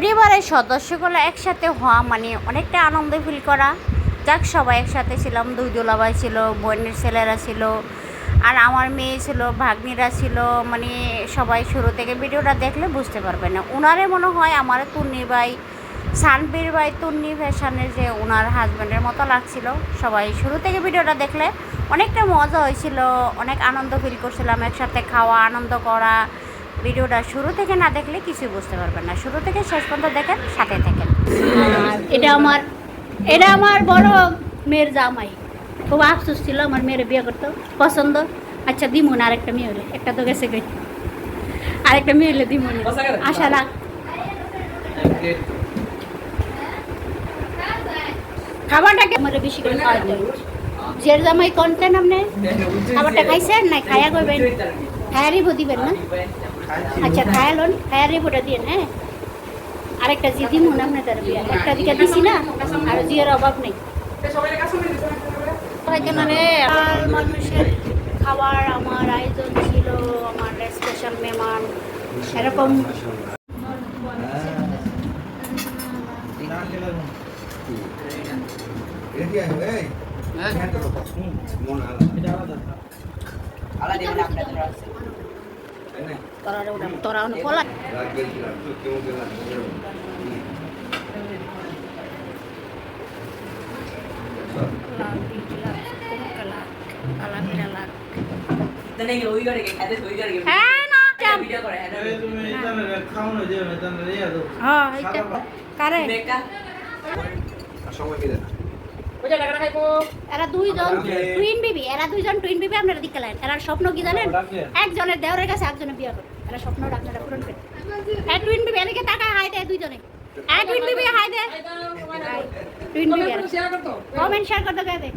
পরিবারের সদস্যগুলো একসাথে হওয়া মানে অনেকটা আনন্দ ফিল করা। যাক, সবাই একসাথে ছিলাম, দুই দোলাবাই ছিল, বোনের ছেলেরা ছিল, আর আমার মেয়ে ছিল, ভাগ্নিরা ছিল মানে সবাই শুরু থেকে ভিডিওটা দেখলে বুঝতে পারবে না। ওনারে মনে হয় আমার তুন্নি ভাই, সানবীর ভাই, তুন্নি ফ্যাশনের যে ওনার হাজব্যান্ডের মতো লাগছিল। সবাই শুরু থেকে ভিডিওটা দেখলে অনেকটা মজা হয়েছিল, অনেক আনন্দ ফিল করছিলাম, একসাথে খাওয়া, আনন্দ করা ভিডিওটা শুরু থেকে না দেখলে কিছুই বুঝতে পারবেন না। শুরু থেকে শেষ পর্যন্ত দেখেন, সাথে থাকেন। এটা আমার এটা আমার বড় মেয়ের জামাই। খুব আফসোস ছিল আমার মেয়ের বিয়ে করতো। পছন্দ? আচ্ছা দিমুন আরেকটা মেয়ে হলে। একটা তো গেছে গই আরেকটা মেয়ে হলে দিমুন। আশা রাখ। খাবারটাকে আমার বেশি করে খাওয়া যায়। জের জামাই কনতেন আপনি? খাবারটা খাইছেন? না খায়া করবেন খায়া রিভো দিবেন না? আচ্ছা খায়া লোন খায়া রিভোটা দিয়ে হ্যাঁ? আরেকটা জি দিমুন আপনাদের বিয়ে। একটা দিকে দিছি না আর জিয়ের অভাব নেই। মানুষের খাবার আমার আয়োজন ছিল আমার স্পেশাল মেহমান এরকম। তোরা তোরা পলা হ্যাঁ না চাপ। হ্যাঁ এইটা কারে এরা দুইজন টুইন বিবি এরা দুইজন টুইন বিবি আপনারা দিকে লাইন এরা স্বপ্ন কি জানেন? একজনের দেওরের কাছে একজনের বিয়ে করে এরা স্বপ্ন আপনারা পূরণ করে হ্যাঁ টুইন বিবি এদিকে টাকা হাই দেয় দুইজনে। হ্যাঁ টুইন বিবি হাই দেয় টুইন বিবি কমেন্ট শেয়ার করতে? কে দে?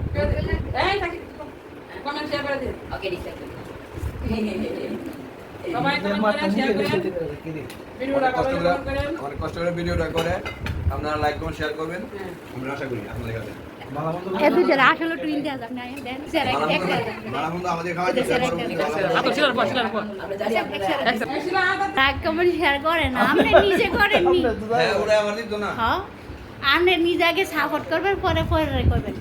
অনেক কষ্ট করে ভিডিওটা করে আপনারা লাইক করুন শেয়ার করবেন। আমরা আশা করি আপনাদের কাছে। এ আসলে টুইন দেওয়া যাক না শেয়ার করে না, আপনি নিজে করেন হ্যাঁ ওরা আমার আপনি নিজে সাপোর্ট করবেন, পরে পরে করবেন।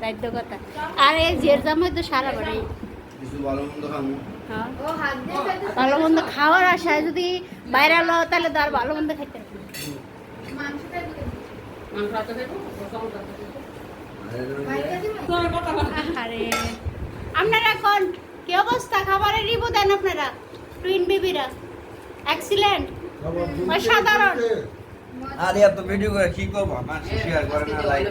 দায়িত্ব কথা। আর এই জের জামাই তো সারা বাড়ি। ভালো মন্দ খামু হ্যাঁ। ভালো মন্দ খাওয়ার আশায় যদি বাইরে আলো, তাহলে তো আর ভালো মন্দ খাইতে হবে। আরে আপনারা এখন কি অবস্থা? খাবারের রিভিউ দেন আপনারা টুইন বেবিরা এক্সিলেন্ট অসাধারণ। আরে এত ভিডিও করে কি করব? মানুষ শেয়ার করে না লাইক